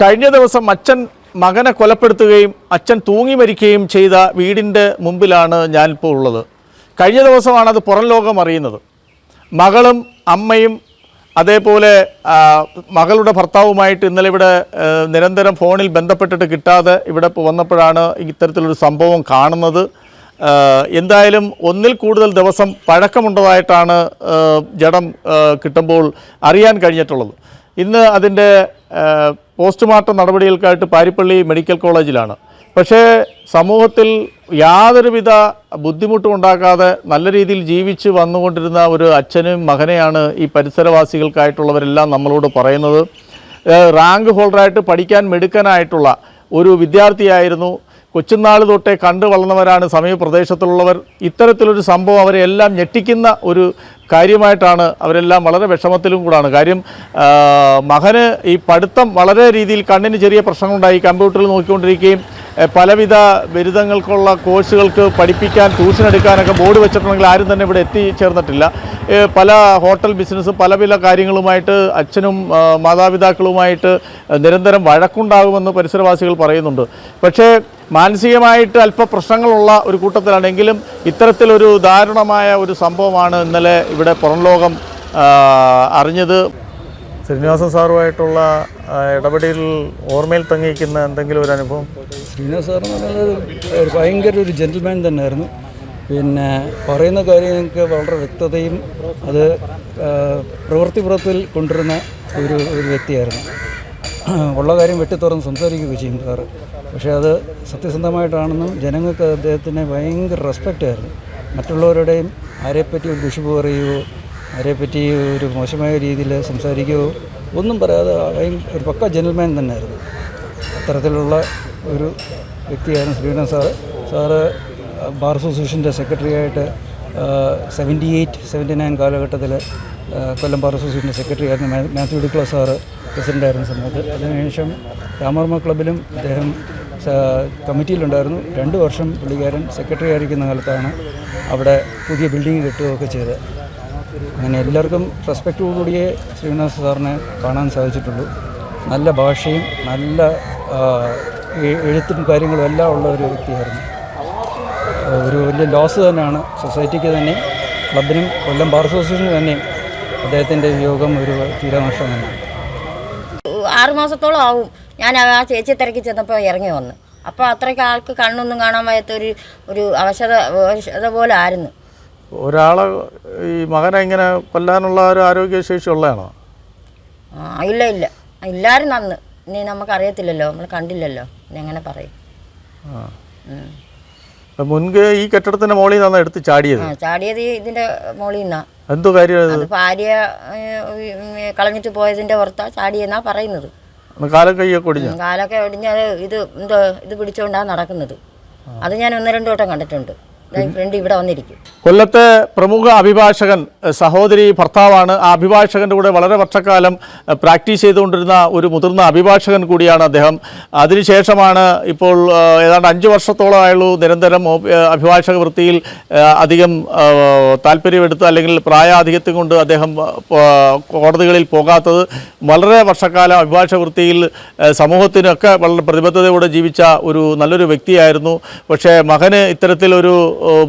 കഴിഞ്ഞ ദിവസം അച്ഛൻ മകനെ കൊലപ്പെടുത്തുകയും അച്ഛൻ തൂങ്ങി മരിക്കുകയും ചെയ്ത വീടിന്റെ മുമ്പിലാണ് ഞാനിപ്പോൾ ഉള്ളത്. കഴിഞ്ഞ ദിവസമാണ് അത് പുറം ലോകം അറിയുന്നത്. മകളും അമ്മയും അതേപോലെ മകളുടെ ഭർത്താവുമായിട്ട് ഇന്നലെ ഇവിടെ നിരന്തരം ഫോണിൽ ബന്ധപ്പെട്ടിട്ട് കിട്ടാതെ ഇവിടെ വന്നപ്പോഴാണ് ഇത്തരത്തിലൊരു സംഭവം കാണുന്നത്. എന്തായാലും ഒന്നിൽ കൂടുതൽ ദിവസം പഴക്കമുണ്ടതായിട്ടാണ് ജഡം കിട്ടുമ്പോൾ അറിയാൻ കഴിഞ്ഞിട്ടുള്ളത്. ഇന്ന് അതിന്റെ പോസ്റ്റ്മോർട്ടം നടപടികൾക്കായിട്ട് പാരിപ്പള്ളി മെഡിക്കൽ കോളേജിലാണ്. പക്ഷേ സമൂഹത്തിൽ യാതൊരുവിധ ബുദ്ധിമുട്ടും ഉണ്ടാക്കാതെ നല്ല രീതിയിൽ ജീവിച്ച് വന്നുകൊണ്ടിരുന്ന ഒരു അച്ഛനും മകനെയാണ് ഈ പരിസരവാസികൾക്കായിട്ടുള്ളവരെല്ലാം നമ്മളോട് പറയുന്നത്. റാങ്ക് ഹോൾഡറായിട്ട് പഠിക്കാൻ മെടുക്കാനായിട്ടുള്ള ഒരു വിദ്യാർത്ഥിയായിരുന്നു കൊച്ചുനാൾ തൊട്ടേ കണ്ടു വളർന്നവരാണ് സമീപ പ്രദേശത്തുള്ളവർ. ഇത്തരത്തിലൊരു സംഭവം അവരെ എല്ലാം ഞെട്ടിക്കുന്ന ഒരു കാര്യമായിട്ടാണ് അവരെല്ലാം വളരെ വിഷമത്തിലും കൂടാണ്. കാര്യം മകന് ഈ പഠിത്തം വളരെ രീതിയിൽ കണ്ണിന് ചെറിയ പ്രശ്നങ്ങളുണ്ടായി. കമ്പ്യൂട്ടറിൽ നോക്കിക്കൊണ്ടിരിക്കുകയും പലവിധ ബിരുദങ്ങൾക്കുള്ള കോഴ്സുകൾക്ക് പഠിപ്പിക്കാൻ ട്യൂഷൻ എടുക്കാനൊക്കെ ബോർഡ് വെച്ചിട്ടുണ്ടെങ്കിൽ ആരും തന്നെ ഇവിടെ എത്തിച്ചേർന്നിട്ടില്ല. പല ഹോട്ടൽ ബിസിനസ്സും പല പല കാര്യങ്ങളുമായിട്ട് അച്ഛനും മാതാപിതാക്കളുമായിട്ട് നിരന്തരം വഴക്കുണ്ടാകുമെന്ന് പരിസരവാസികൾ പറയുന്നുണ്ട്. പക്ഷേ മാനസികമായിട്ട് അല്പ പ്രശ്നങ്ങളുള്ള ഒരു കൂട്ടത്തിലാണെങ്കിലും ഇത്തരത്തിലൊരു ദാരുണമായ ഒരു സംഭവമാണ് ഇന്നലെ ഇവിടെ പുറം ലോകം അറിഞ്ഞത്. ശ്രീനിവാസൻ സാറുമായിട്ടുള്ള ഇടപെടലിൽ ഓർമ്മയിൽ തങ്ങിയിരിക്കുന്ന എന്തെങ്കിലും ഒരു അനുഭവം? ശ്രീനിവാസ് സാർ എന്ന് പറയുന്നത് ഭയങ്കര ഒരു ജെന്റിൽമാൻ തന്നെയായിരുന്നു. പിന്നെ പറയുന്ന കാര്യങ്ങൾക്ക് വളരെ വ്യക്തതയും അത് പ്രവൃത്തിപുറത്തിൽ കൊണ്ടുവരുന്ന ഒരു ഒരു വ്യക്തിയായിരുന്നു. ഉള്ള കാര്യം വെട്ടിത്തുറന്ന് സംസാരിക്കുകയൊക്കെ ചെയ്യും സാറ്. പക്ഷേ അത് സത്യസന്ധമായിട്ടാണെന്നും ജനങ്ങൾക്ക് അദ്ദേഹത്തിന് ഭയങ്കര റെസ്പെക്റ്റ് ആയിരുന്നു. മറ്റുള്ളവരുടെയും ആരെപ്പറ്റി ഒരു ദുഷിപ്പ് പറയുകയോ ആരെപ്പറ്റി ഒരു മോശമായ രീതിയിൽ സംസാരിക്കുകയോ ഒന്നും പറയാതെ ഒരു പക്ക ജെന്റിൽമാൻ തന്നെയായിരുന്നു. അത്തരത്തിലുള്ള ഒരു വ്യക്തിയായിരുന്നു ശ്രീനാഥ് സാറ്. സാറ് ബാർ അസോസിയേഷന്റെ സെക്രട്ടറി ആയിട്ട് സെവന്റി എയ്റ്റ് സെവന്റി നയൻ കാലഘട്ടത്തിൽ കൊല്ലം ബാർ അസോസിയേഷന്റെ സെക്രട്ടറി ആയിരുന്നു മാത്യു ഡിക്ല സാറ് പ്രസിഡന്റ് ആയിരുന്ന സമയത്ത്. അതിനുശേഷം രാമവർമ്മ ക്ലബിലും അദ്ദേഹം കമ്മിറ്റിയിലുണ്ടായിരുന്നു. രണ്ട് വർഷം പുള്ളിക്കാരൻ സെക്രട്ടറി ആയിരിക്കുന്ന കാലത്താണ് അവിടെ പുതിയ ബിൽഡിംഗ് കെട്ടുകയൊക്കെ ചെയ്തത്. അങ്ങനെ എല്ലാവർക്കും റെസ്പെക്റ്റോടുകൂടിയേ ശ്രീനിവാസ സാറിനെ കാണാൻ സാധിച്ചിട്ടുള്ളൂ. നല്ല ഭാഷയും നല്ല എഴുത്തും കാര്യങ്ങളും എല്ലാം ഉള്ള ഒരു വ്യക്തിയായിരുന്നു. ഒരു വലിയ ലോസ് തന്നെയാണ് സൊസൈറ്റിക്ക് തന്നെ ക്ലബിനും കൊല്ലം ബാർ അസോസിയേഷനും തന്നെയും അദ്ദേഹത്തിന്റെ യോഗം ഒരു തീരാനഷ്ടമാണ്. തന്നെയാണ് ആറ് മാസത്തോളം ആവും. ഞാൻ ആ ചേച്ചി തിരക്കി ചെന്നപ്പോൾ ഇറങ്ങി വന്ന്. അപ്പോൾ അത്രയ്ക്ക് ആൾക്ക് കണ്ണൊന്നും കാണാൻ വയ്യാത്ത ഒരു ഒരു അവശത അവശത പോലെ ആയിരുന്നു. ഒരാളെ ഈ മകനെ ഇങ്ങനെ കൊല്ലാനുള്ള ഒരു ആരോഗ്യശേഷി ഉള്ളതാണോ? ആ, ഇല്ല ഇല്ല. ഇല്ലായിരുന്നു അന്ന്. ഇനി നമുക്കറിയത്തില്ലല്ലോ നമ്മൾ കണ്ടില്ലല്ലോ. ഇനി എങ്ങനെ പറയും? മുൻകെ ഈ കെട്ടിടത്തിന്റെ മുകളിൽ നിന്നാണ് എടുത്ത് ചാടിയത്? ചാടിയത് ഇതിന്റെ മോളിൽ നിന്നാ. എന്തോ കാര്യം ഭാര്യ കളഞ്ഞിട്ട് പോയതിന്റെ പുറത്താ ചാടിയെന്നാ പറയുന്നത്. ഒന്ന് കാലം കൈയൊക്കെ ഒടിഞ്ഞ? കാലൊക്കെ ഒടിഞ്ഞത് ഇത് എന്തോ ഇത് പിടിച്ചുകൊണ്ടാണ് നടക്കുന്നത്. അത് ഞാൻ ഒന്ന് രണ്ടു വട്ടം കണ്ടിട്ടുണ്ട്. ഫ്രണ്ട് ഇവിടെ വന്നിരിക്കും. കൊല്ലത്തെ പ്രമുഖ അഭിഭാഷകൻ സഹോദരി ഭർത്താവാണ്. ആ അഭിഭാഷകന്റെ കൂടെ വളരെ വർഷക്കാലം പ്രാക്ടീസ് ചെയ്തുകൊണ്ടിരുന്ന ഒരു മുതിർന്ന അഭിഭാഷകൻ കൂടിയാണ് അദ്ദേഹം. അതിനുശേഷമാണ് ഇപ്പോൾ ഏതാണ്ട് അഞ്ച് വർഷത്തോളമായുള്ളൂ നിരന്തരം അഭിഭാഷക വൃത്തിയിൽ അധികം താല്പര്യമെടുത്ത് അല്ലെങ്കിൽ പ്രായാധിക്യത്വം കൊണ്ട് അദ്ദേഹം കോടതികളിൽ പോകാത്തത് വളരെ വർഷക്കാലം അഭിഭാഷക വൃത്തിയിൽ സമൂഹത്തിനൊക്കെ വളരെ പ്രതിബദ്ധതയോടെ ജീവിച്ച ഒരു നല്ലൊരു വ്യക്തിയായിരുന്നു. പക്ഷേ മകന് ഇത്തരത്തിലൊരു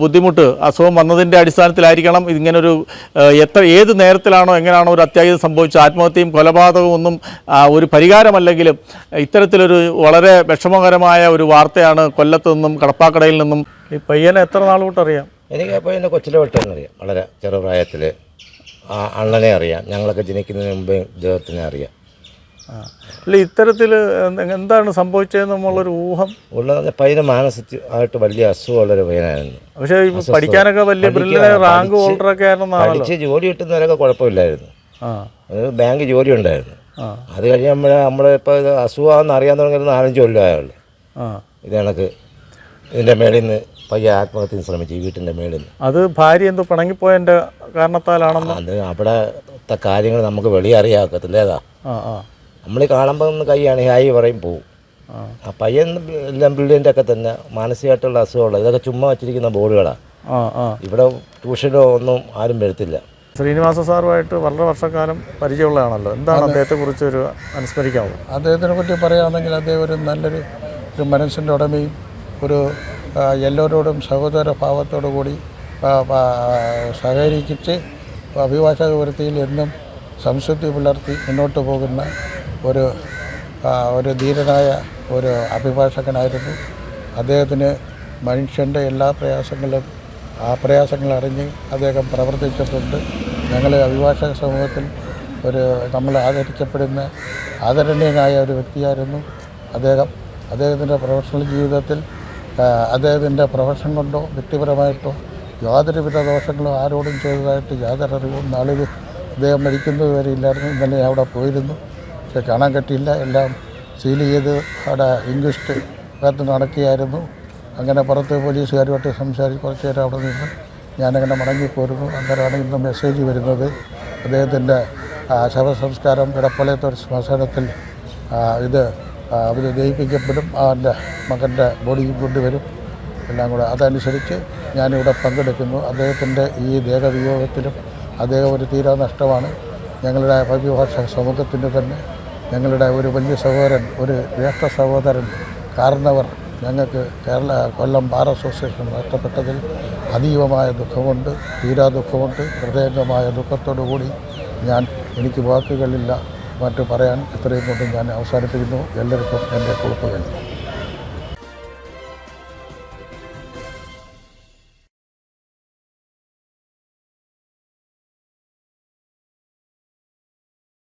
ബുദ്ധിമുട്ട് അസുഖം വന്നതിന്റെ അടിസ്ഥാനത്തിലായിരിക്കണം ഇങ്ങനൊരു എത്ര ഏത് നേരത്തിലാണോ എങ്ങനെയാണോ ഒരു അത്യാഹിതം സംഭവിച്ച ആത്മഹത്യയും കൊലപാതകവും ഒന്നും ഒരു പരിഹാരമല്ലെങ്കിലും ഇത്തരത്തിലൊരു വളരെ വിഷമകരമായ ഒരു വാർത്തയാണ് കൊല്ലത്തു നിന്നും കടപ്പാക്കടയിൽ നിന്നും. ഈ പയ്യനെ എത്ര നാൾ തൊട്ടറിയാം എനിക്ക് പയ്യനെ കൊച്ചിലെ തൊട്ടറിയാം വളരെ ചെറുപ്രായത്തിൽ ആ അണ്ണനെ അറിയാം. ഞങ്ങളൊക്കെ ജനിക്കുന്നതിന് മുമ്പേ ഇദ്ദേഹത്തിനെ അറിയാം. അല്ല ഇത്തരത്തിൽ എന്താണ് സംഭവിച്ചതെന്ന് നമ്മളൊരു ഊഹം? ഉള്ളത് പയ്യന് മാനസികമായിട്ട് വലിയ അസുഖമുള്ളൊരു പയ്യനായിരുന്നു. പക്ഷേ പഠിക്കാനൊക്കെ വലിയ റാങ്ക് ഹോൾഡറൊക്കെ പഠിച്ച് ജോലി കിട്ടുന്നവരൊക്കെ കുഴപ്പമില്ലായിരുന്നു. ബാങ്ക് ജോലി ഉണ്ടായിരുന്നു. അത് കഴിഞ്ഞ് നമ്മൾ നമ്മളിപ്പോൾ ഇത് അസുഖമാണെന്ന് അറിയാൻ തുടങ്ങിയത് നാലഞ്ച് കൊല്ലമായുള്ളൂ ആ. ഇത് കണക്ക് ഇതിന്റെ മേളിൽ നിന്ന് പയ്യ ആത്മഹത്യ ശ്രമിച്ചു ഈ വീട്ടിന്റെ മേളിൽ നിന്ന്. അത് ഭാര്യ എന്തോ പിണങ്ങിപ്പോയതിന്റെ കാരണത്താലാണെന്ന്? അത് അവിടത്തെ കാര്യങ്ങൾ നമുക്ക് വെളിയറിയാക്കത്തില്ലേതാ ആ ആ. നമ്മൾ കാണുമ്പോൾ ഒന്ന് കൈയാണ് ഹായി പറയും പോവും. ആ. പയ്യൻ എല്ലാം ബിൽഡിന്റെ ഒക്കെ തന്നെ മാനസികമായിട്ടുള്ള അസുഖമുള്ള ഇതൊക്കെ ചുമ്മാ വെച്ചിരിക്കുന്ന ബോർഡുകളാണ് ആ ആ. ഇവിടെ ട്യൂഷനോ ഒന്നും ആരും വരുത്തില്ല. ശ്രീനിവാസ സാറുമായിട്ട് വളരെ വർഷക്കാലം പരിചയമുള്ളതാണല്ലോ. എന്താണ് അദ്ദേഹത്തെ കുറിച്ച് ഒരു അനുസ്മരിക്കാവുന്നത് അദ്ദേഹത്തിനെ പറ്റി പറയുകയാണെങ്കിൽ അദ്ദേഹം ഒരു നല്ലൊരു ഒരു മനസ്സിന്റെ ഉടമയും ഒരു എല്ലാവരോടും സഹോദര ഭാവത്തോടു കൂടി സഹകരിച്ച് അഭിഭാഷക വൃത്തിയിൽ എന്നും സംശുദ്ധി പുലർത്തി മുന്നോട്ട് പോകുന്ന ഒരു ഒരു ധീരനായ ഒരു അഭിഭാഷകനായിരുന്നു. അദ്ദേഹത്തിന് മനുഷ്യന്റെ എല്ലാ പ്രയാസങ്ങളും ആ പ്രയാസങ്ങൾ അറിഞ്ഞ് അദ്ദേഹം പ്രവർത്തിച്ചിട്ടുണ്ട്. ഞങ്ങൾ അഭിഭാഷക സമൂഹത്തിൽ ഒരു നമ്മൾ ആദരിക്കപ്പെടുന്ന ആദരണീയനായ ഒരു വ്യക്തിയായിരുന്നു അദ്ദേഹം. അദ്ദേഹത്തിന്റെ പ്രൊഫഷണൽ ജീവിതത്തിൽ അദ്ദേഹത്തിന്റെ പ്രൊഫഷൻ കൊണ്ടോ വ്യക്തിപരമായിട്ടോ യാതൊരുവിധ ദോഷങ്ങളോ ആരോടും ചെയ്തതായിട്ട് യാതൊരു അറിവും നാളിൽ അദ്ദേഹം മരിക്കുന്നതുവരെ ഇല്ലായിരുന്നു. ഇന്നലെ അവിടെ പോയിരുന്നു. പക്ഷെ കാണാൻ പറ്റിയില്ല. എല്ലാം സീൽ ചെയ്ത് അവിടെ ഇൻക്വസ്റ്റ് അകത്ത് നടക്കുകയായിരുന്നു. അങ്ങനെ പുറത്ത് പോലീസുകാരുമായിട്ട് സംസാരിച്ച് കുറച്ച് നേരം അവിടെ നിന്ന് ഞാനങ്ങനെ മടങ്ങിപ്പോരുന്നു. അന്നേരമാണ് ഇന്ന് മെസ്സേജ് വരുന്നത്. അദ്ദേഹത്തിന്റെ ശവസംസ്കാരം ഇടപ്പളയത്തെ ഒരു ശ്മശാനത്തിൽ ഇത് അവർ ജയിപ്പിക്കപ്പെടും അവന്റെ മകന്റെ ബോഡി കൊണ്ടുവരും. എല്ലാം കൂടെ അതനുസരിച്ച് ഞാനിവിടെ പങ്കെടുക്കുന്നു. അദ്ദേഹത്തിന്റെ ഈ ദേഹവിയോഗത്തിലും അദ്ദേഹം ഒരു തീരാ നഷ്ടമാണ്. ഞങ്ങളുടെ അഭിഭാഷ സമൂഹത്തിന്റെ തന്നെ ഞങ്ങളുടെ ഒരു വലിയ സഹോദരൻ ഒരു ജ്യേഷ്ഠ സഹോദരൻ കാരണവർ ഞങ്ങൾക്ക് കേരള കൊല്ലം ബാർ അസോസിയേഷൻ നഷ്ടപ്പെട്ടതിൽ അതീവമായ ദുഃഖമുണ്ട് തീരാ ദുഃഖമുണ്ട്. ഹൃദയംഗമായ ദുഃഖത്തോടു കൂടി ഞാൻ എനിക്ക് വാക്കുകളില്ല. മറ്റു പറയാൻ ഇത്രയും കൊണ്ട് ഞാൻ അവസാനിപ്പിക്കുന്നു. എല്ലാവർക്കും എന്റെ കുറിപ്പുകൾ